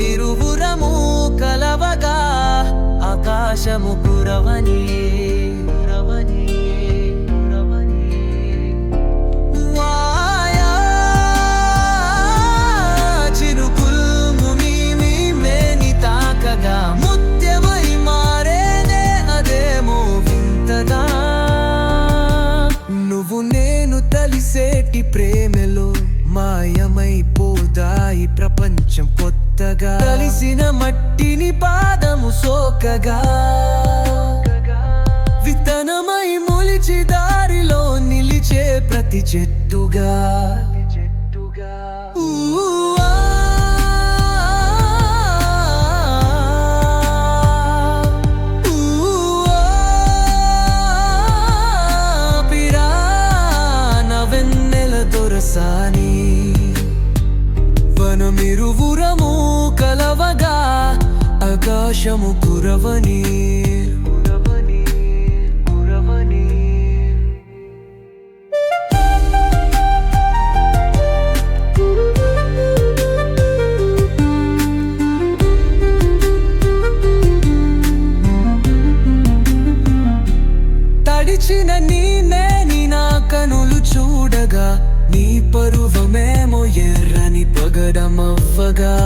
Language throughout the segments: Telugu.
ఇరువురము కలవగా ఆకాశము కురవని. కురవని ప్రేమలో మాయమైపోదాయి ప్రపంచం కొత్తగా కలిసిన మట్టిని పాదము సోకగా. విత్తనమై మొలిచి దారిలో నిలిచే ప్రతి చెట్టుగా. ఊ దొరసాని. మనమిరువురము కలవగా ఆకాశము కురవని. కురవని కురవని నీ నా కనులు చూడగా నీ పరువమేమో ఎర్ర పగడమవ్వగా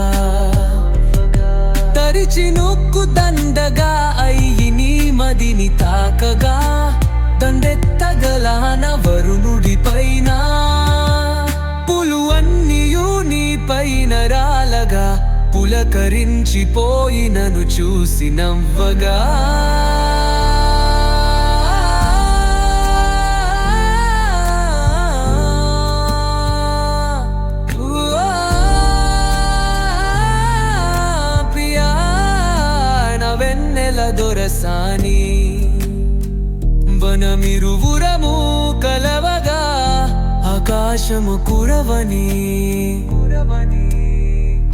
తరిచి నొక్కు దండగా అయ్యి నీ మదిని తాకగా. దండెత్తగలాన వరుణుడి పైన. పులు నీ పైన రాలగా. పులకరించిపోయినను చూసి నవ్వగా. వెన్నెల వనమిరువురము కలవగా ఆకాశము కురవని కురవని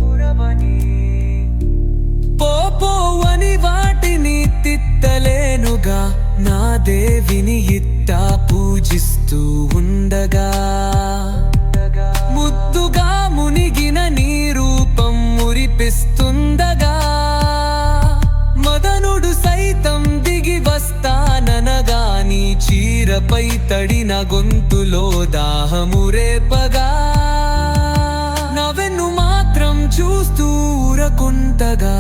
కురవని పోపోవని వాటిని తిత్తలేనుగా నా దేవిని ఇట్టా పూజిస్తా చీరపై తడిన గొంతులో దాహము రేపగా. నవెన్ను మాత్రం చూస్తూ ఊరకుంటగా